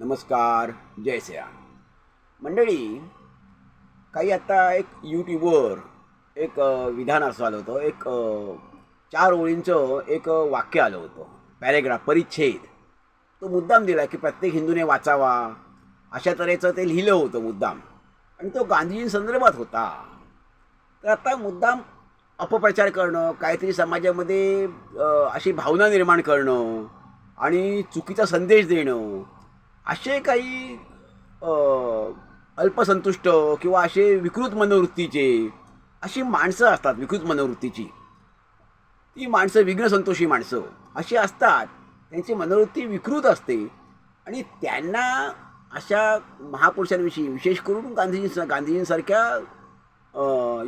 नमस्कार जय श्रीराम मंडळी काही आत्ता एक यूट्यूबवर एक विधान असं आलं होतं. एक चार ओळींचं एक वाक्य आलं होतं. पॅरेग्राफ परिच्छेद. तो मुद्दाम दिला की प्रत्येक हिंदूने वाचावा. अशा तऱ्हेचं ते लिहिलं होतं मुद्दाम. आणि तो गांधीजींसंदर्भात होता. तर आता मुद्दाम अपप्रचार करणं काहीतरी समाजामध्ये अशी भावना निर्माण करणं आणि चुकीचा संदेश देणं असे काही अल्पसंतुष्ट किंवा असे विकृत मनोवृत्तीचे अशी माणसं असतात विकृत मनोवृत्तीची. ती माणसं विघ्नसंतोषी माणसं. अशी असतात. त्यांची मनोवृत्ती विकृत असते. आणि त्यांना अशा महापुरुषांविषयी विशेष करून गांधीजी गांधीजींसारख्या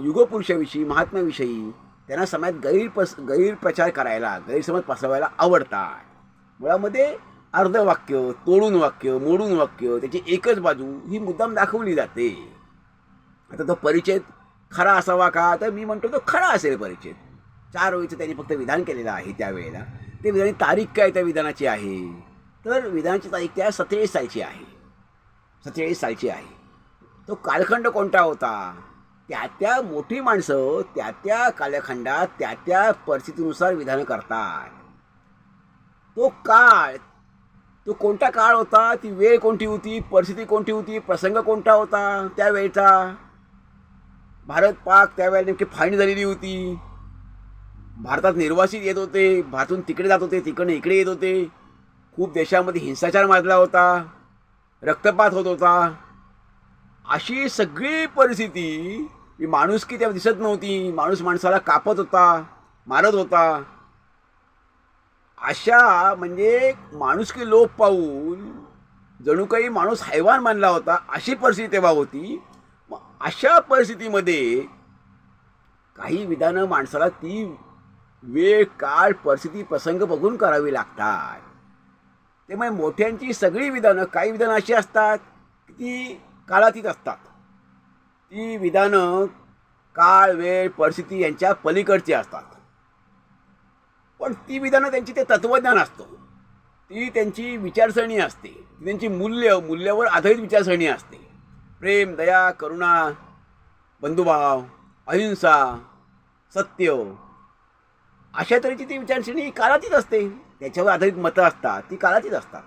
युगपुरुषाविषयी महात्म्याविषयी त्यांना समाजात गैरपस गैरप्रचार करायला गैरसमज पसरवायला आवडतात. मुळामध्ये अर्ध वाक्य तोडून वाक्य मोडून वाक्य त्याची एकच बाजू ही मुद्दाम दाखवली जाते. आता तो परिचय खरा असावा का? तर मी म्हणतो तो खरा असेल परिचय. चार ओळीचं त्यांनी फक्त विधान केलेलं आहे त्यावेळेला. ते विधानी तारीख काय त्या विधानाची आहे? तर विधानाची तारीख त्या सत्तेचाळीस सालची आहे. सत्तेचाळीस सालची आहे. तो कालखंड कोणता होता? त्या त्या मोठी माणसं त्या त्या कालखंडात त्या त्या परिस्थितीनुसार विधानं करतात. तो काळ तो कोणता काळ होता? ती वेळ कोणती होती? परिस्थिती कोणती होती? प्रसंग कोणता होता त्यावेळचा? भारत पाक त्यावेळेला नेमकी फाळणी झालेली होती. भारतात निर्वासित येत होते. भारतातून तिकडे जात होते. तिकडे इकडे येत होते. खूप देशामध्ये हिंसाचार माजला होता. रक्तपात होत होता. अशी सगळी परिस्थिती माणुसकी त्या दिसत नव्हती. माणूस माणसाला कापत होता मारत होता. अशा म्हणजे माणुसकी लोप पाहून जणू काही माणूस हैवान मानला होता अशी परिस्थिती तेव्हा होती. मग अशा परिस्थितीमध्ये काही विधानं माणसाला ती वेळ काळ परिस्थिती प्रसंग बघून करावी लागतात. त्यामुळे मोठ्यांची सगळी विधानं काही विधानं अशी असतात की ती काळातीत असतात. ती विधानं काळ वेळ परिस्थिती यांच्या पलीकडची असतात. पण ती विधानं त्यांची ते तत्त्वज्ञान असतं. ती त्यांची विचारसरणी असते. ती त्यांची मूल्य मूल्यावर आधारित विचारसरणी असते. प्रेम दया करुणा बंधुभाव अहिंसा सत्य अशा तऱ्हेची ती विचारसरणी ही असते. त्याच्यावर आधारित मतं असतात ती कालातीत असतात.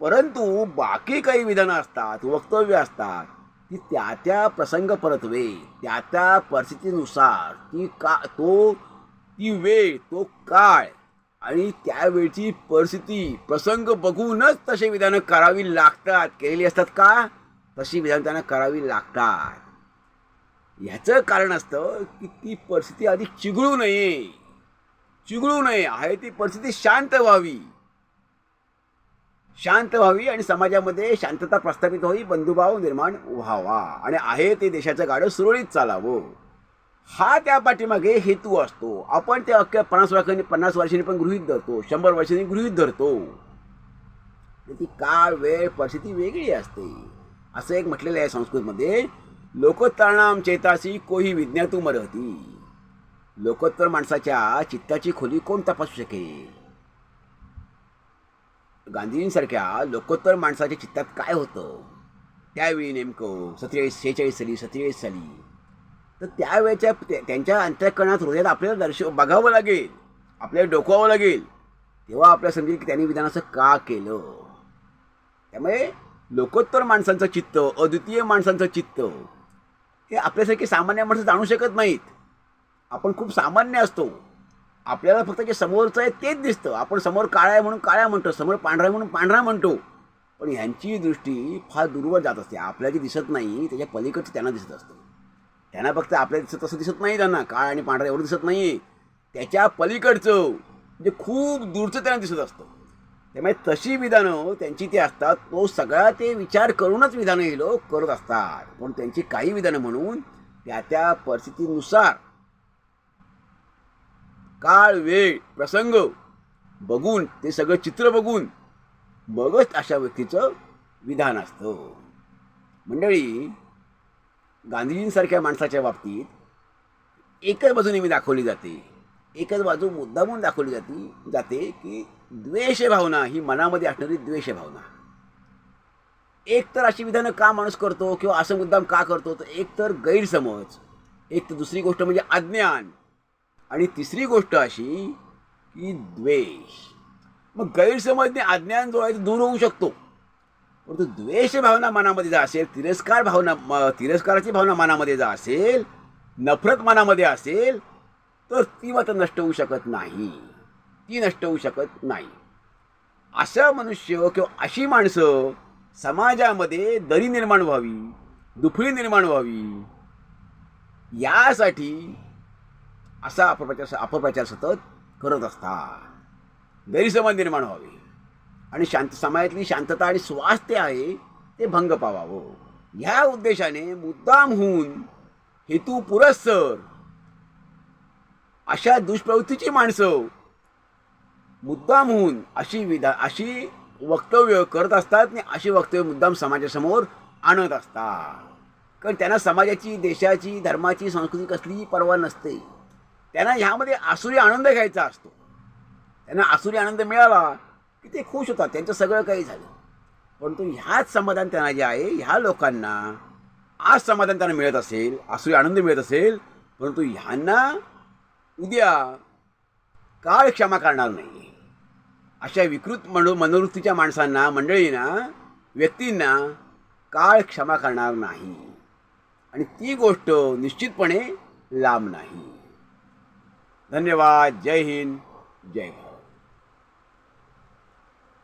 परंतु बाकी काही विधानं असतात वक्तव्य असतात ती त्या त्या प्रसंग परतवे त्या त्या परिस्थितीनुसार ती का तो ती वेळ तो काळ आणि त्यावेळची परिस्थिती प्रसंग बघूनच तसे विधानं करावी लागतात. केलेली असतात का? तशी विधानं त्यांना करावी लागतात. ह्याचं कारण असतं की ती परिस्थिती आधी चिघळू नये. चिघळू नये. आहे ती परिस्थिती शांत व्हावी. शांत व्हावी आणि समाजामध्ये शांतता प्रस्थापित व्हावी बंधुभाव निर्माण व्हावा. आणि आहे ते देशाचं गाडं सुरळीत चालावं. हा त्या पाठीमागे हेतू असतो. आपण ते अख्ख्या पन्नास वर्षांनी पन्नास वर्षांनी पण गृहित धरतो. शंभर वर्षांनी गृहीत धरतो. ती काळ वेळ परिस्थिती वेगळी असते. असं एक म्हटलेलं आहे संस्कृतमध्ये लोकोत्तरणाम चेतासी कोही विज्ञातू मरहती. लोकोत्तर माणसाच्या चित्ताची खोली कोण तपासू शकेल? गांधीजींसारख्या लोकोत्तर माणसाच्या चित्तात काय होतं? त्यावेळी नेमकं सत्तेचाळीस शेहेचाळीस साली सत्तेचाळीस साली तर त्यावेळेच्या त्या- त्यांच्या अंतःकरणात हृदयात आपल्याला दर्श बघावं लागेल. आपल्याला डोकवावं लागेल. तेव्हा आपल्याला समजेल की त्यांनी विधान असं का केलं? त्यामुळे लोकोत्तर माणसांचं चित्त अद्वितीय माणसांचं चित्त हे आपल्यासारखे सामान्य माणसं जाणू शकत नाहीत. आपण खूप सामान्य असतो. आपल्याला फक्त जे समोरचं आहे तेच दिसतं. आपण समोर काळा आहे म्हणून काळ्या म्हणतो समोर पांढरा आहे म्हणून पांढरा म्हणतो. पण ह्यांची दृष्टी फार दूरवर जात असते. आपल्याला जे दिसत नाही त्याच्या पलीकडचं त्यांना दिसत असतं. त्यांना फक्त आपल्याला दिसत तसं दिसत नाही त्यांना. काळ आणि पांढरा एवढं दिसत नाही त्याच्या पलीकडचं म्हणजे खूप दूरचं त्यांना दिसत असतं. त्यामुळे तशी विधानं त्यांची ती असतात तो सगळा ते विचार करूनच विधानं हे लोक करत असतात. पण त्यांची काही विधानं म्हणून त्या त्या परिस्थितीनुसार काळ वेळ प्रसंग बघून ते सगळं चित्र बघून मगच अशा व्यक्तीचं विधान असतं. मंडळी गांधीजींसारख्या माणसाच्या बाबतीत एकच बाजू नेहमी दाखवली जाते. एकच बाजू मुद्दामून दाखवली जाते जाते की द्वेष भावना ही मनामध्ये असणारी द्वेष भावना एक तर अशी विधानं का माणूस करतो किंवा असं मुद्दाम का करतो तर एक तर गैरसमज. एक तर दुसरी गोष्ट म्हणजे अज्ञान. आणि तिसरी गोष्ट अशी की द्वेष. मग गैरसमजने अज्ञान जो आहे तो दूर होऊ शकतो. परंतु द्वेष भावना मनामध्ये जर असेल तिरस्कार भावना म- तिरस्काराची भावना मनामध्ये जर असेल नफरत मनामध्ये असेल तर ती मात्र नष्ट होऊ शकत नाही. ती नष्ट होऊ शकत नाही. असं मनुष्य किंवा अशी माणसं समाजामध्ये दरी निर्माण व्हावी दुफळी निर्माण व्हावी यासाठी असा अपप्रचार अपप्रचार सतत करत असतात. गैरसमज निर्माण व्हावे. आणि शांत समाजातली शांतता आणि स्वास्थ्य आहे ते भंग पावावं. ह्या उद्देशाने मुद्दाम होऊन हेतू पुरस्सर अशा दुष्प्रवृत्तीची माणसं मुद्दाम होऊन अशी विधा अशी वक्तव्य करत असतात आणि अशी वक्तव्य मुद्दाम समाजासमोर आणत असतात. कारण त्यांना समाजाची देशाची धर्माची संस्कृती कसलीही पर्वा नसते. त्यांना ह्यामध्ये आसुरी आनंद घ्यायचा असतो. त्यांना आसुरी आनंद मिळाला की ते खुश होतात त्यांचं सगळं काही झालं. परंतु ह्याच समाधान त्यांना जे आहे ह्या लोकांना आज समाधान त्यांना मिळत असेल आसुरी आनंद मिळत असेल परंतु ह्यांना उद्या काळ क्षमा करणार नाही. अशा विकृत मनो मनोवृत्तीच्या माणसांना मंडळींना व्यक्तींना काळ क्षमा करणार नाही. आणि ती गोष्ट निश्चितपणे लांब नाही. धन्यवाद. जय हिंद. जय भारत.